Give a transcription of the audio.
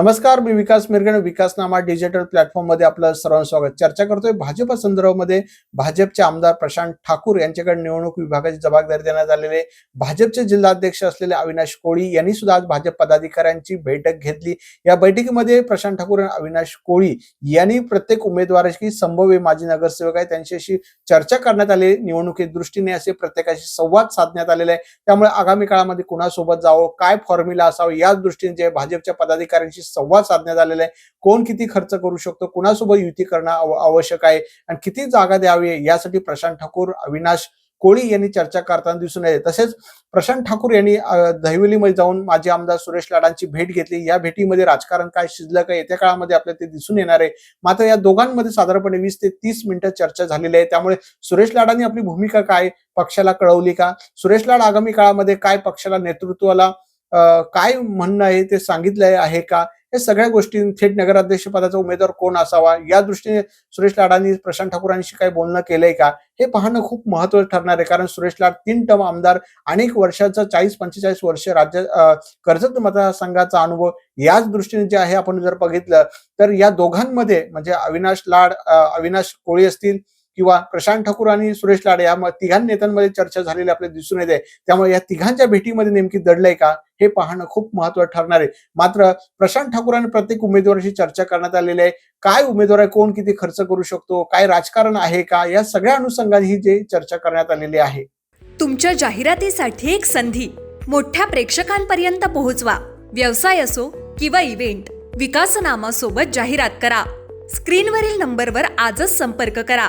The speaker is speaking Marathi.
नमस्कार मी विकास मिरगण विकासनामा डिजिटल प्लॅटफॉर्ममध्ये आपलं सर्वांचं स्वागत. चर्चा करतोय भाजप संदर्भामध्ये भाजपचे आमदार प्रशांत ठाकूर यांच्याकडे निवडणूक विभागाची जबाबदारी देण्यात आलेली आहे. भाजपचे जिल्हाध्यक्ष असलेले अविनाश कोळी यांनी सुद्धा आज भाजप पदाधिकाऱ्यांची बैठक घेतली. या बैठकीमध्ये प्रशांत ठाकूर आणि अविनाश कोळी यांनी प्रत्येक उमेदवाराशी संभव्य माजी नगरसेवक आहे त्यांच्याशी चर्चा करण्यात आली निवडणुकी दृष्टीने असे प्रत्येकाशी संवाद साधण्यात आलेला आहे. त्यामुळे आगामी काळामध्ये कुणासोबत जावं काय फॉर्म्युला असावं याच दृष्टीने जे भाजपच्या पदाधिकाऱ्यांशी संवाद साधण्यात आलेला आहे. कोण किती खर्च करू शकतो? कुणासोबत युती करणं आवश्यक आहे? आणि किती जागा द्यावी यासाठी प्रशांत ठाकूर अविनाश कोळी यांनी चर्चा करताना दिसून येते. तसेच प्रशांत ठाकूर यांनी दहिवलीमध्ये जाऊन माजी आमदार सुरेश लाडांची भेट घेतली. या भेटीमध्ये राजकारण काय शिजलं काय? येत्या काळामध्ये आपल्याला ते दिसून येणार आहे. मात्र या दोघांमध्ये साधारणपणे वीस ते तीस मिनिटं चर्चा झालेली आहे. त्यामुळे सुरेश लाडांनी आपली भूमिका काय? पक्षाला कळवली का? सुरेश लाड आगामी काळामध्ये काय पक्षाला नेतृत्वाला काय म्हणणं आहे? ते सांगितलं आहे का? या सगळ्या गोष्टी थेट नगराध्यक्ष पदाचा उमेदवार कोण असावा? या दृष्टीने सुरेश लाडांनी प्रशांत ठाकूरांशी काही बोलणं केलंय का? हे पाहणं खूप महत्वाचं ठरणार आहे. कारण सुरेश लाड तीन टर्म आमदार अनेक वर्षाचा चाळीस पंचेचाळीस वर्ष राज्य कर्जत मतदारसंघाचा अनुभव याच दृष्टीने जे आहे आपण जर बघितलं तर या दोघांमध्ये म्हणजे अविनाश लाड अविनाश कोळी असतील किंवा प्रशांत ठाकूर आणि सुरेश लाडे या तिघां नेत्यांमध्ये चर्चा झालेली आपल्याला दिसून येते. त्यामुळे या तिघांच्या भेटीमध्ये नेमकी दडलंय का हे पाहणं खूप महत्वाचं ठरणार आहे. मात्र प्रशांत ठाकूर आणि प्रत्येक उमेदवाराशी चर्चा करण्यात आलेली आहे. काय उमेदवार आहे कोण किती खर्च करू शकतो काय राजकारण आहे का या सगळ्या अनुषंगाने ही जे चर्चा करण्यात आलेली आहे. तुमच्या जाहिरातीसाठी एक संधी. मोठ्या प्रेक्षकांपर्यंत पोहोचवा. व्यवसाय असो किंवा इव्हेंट विकासनामा सोबत जाहिरात करा. स्क्रीनवरील नंबरवर आजच संपर्क करा.